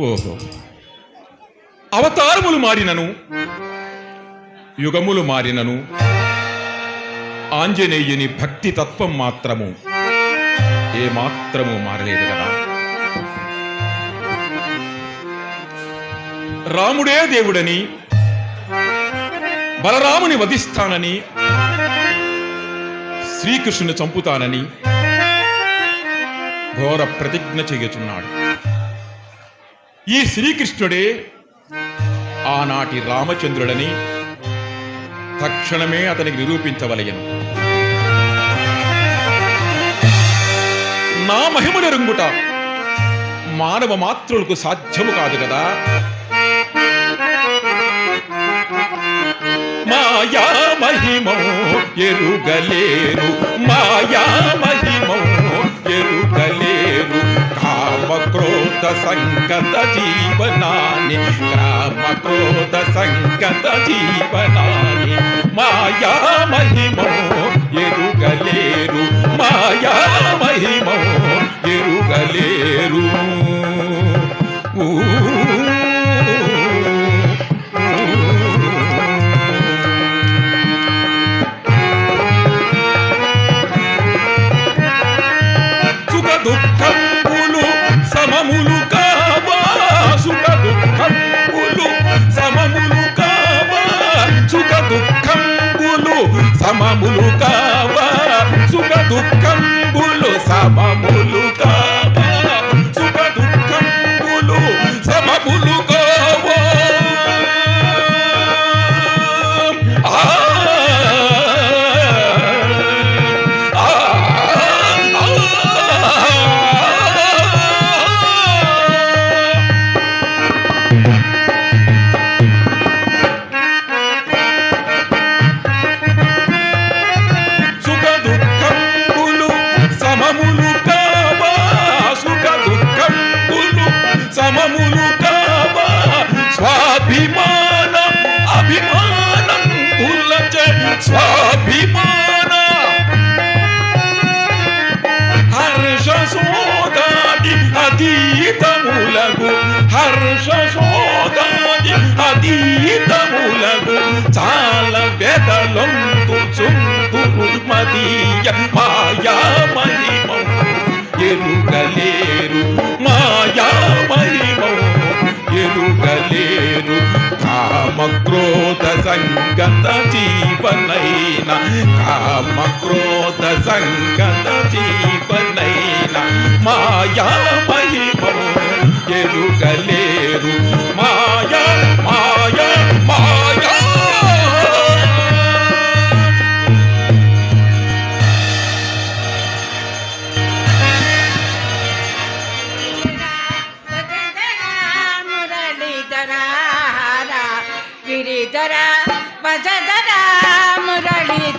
ఓహో. అవతారములు మారినను యుగములు మారినను ఆంజనేయుని భక్తి తత్వం మాత్రము ఏ మాత్రము మారలేదు కదా. రాముడే దేవుడని బలరాముని వధిస్తానని శ్రీకృష్ణుని చంపుతానని ఘోర ప్రతిజ్ఞ చేయుచున్నాడు. ఈ శ్రీకృష్ణుడే ఆనాటి రామచంద్రుడని తక్షణమే అతనికి నిరూపించవలయను నా మహిమనెరుంగుట మానవ మాత్రులకు సాధ్యము కాదు కదా. మాయా మహిమో ఎరుగలేరు మాయా సంగత జీవనాన్ని గ్రామ క్రోధ సంగత జీవనాన్ని. మాయా మహిమో ఎరుగలేరు. మాయా మహిమో ఎరుగలేరు. ఊ. సుఖ దుఃఖములు సమములు సమములు కావా. సుఖ దుఃఖంబులు సమములు నామములు కావా? స్వాభిమాన అభిమానం ఉల్లచ స్వాభిమాన. హర్ష సోగాది అతీతములగు హర్ష సోగాది అతీతములగు చాల వెదలొందు చుందురు మదీయ మాయా మహిమ ఎరు కామక్రోధ సంగత జీవనైన కామక్రోధ సంగత జీవనైన మాయా మహిమం ఎరుగలేరు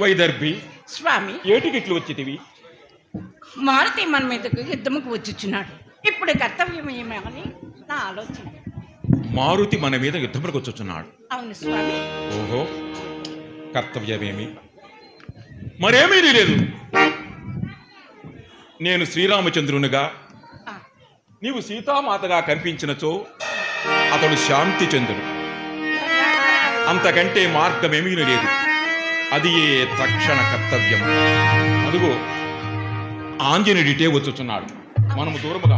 వైదర్భి. స్వామి. ఏటికి ఇట్లు వచ్చితివి? మారుతి మన మీదకు యుద్ధముకు వచ్చుచున్నాడు. ఇప్పుడు కర్తవ్యం ఏమని నా ఆలోచన. మారుతి మన మీద యుద్ధములకు వచ్చుచున్నాడు. అవును స్వామి. ఓహో కర్తవ్యమేమి? మరేమీ లేదు. నేను శ్రీరామచంద్రునిగా ఆ, నీవు సీతామాతగా కనిపించినచో అతడు శాంతి చంద్రుడు అంతకంటే మార్గమేమీ లేదు. అది తక్షణ కర్తవ్యం. అదిగో ఆంజనేయుడిటే వచ్చుతున్నాడు మనము దూరముగా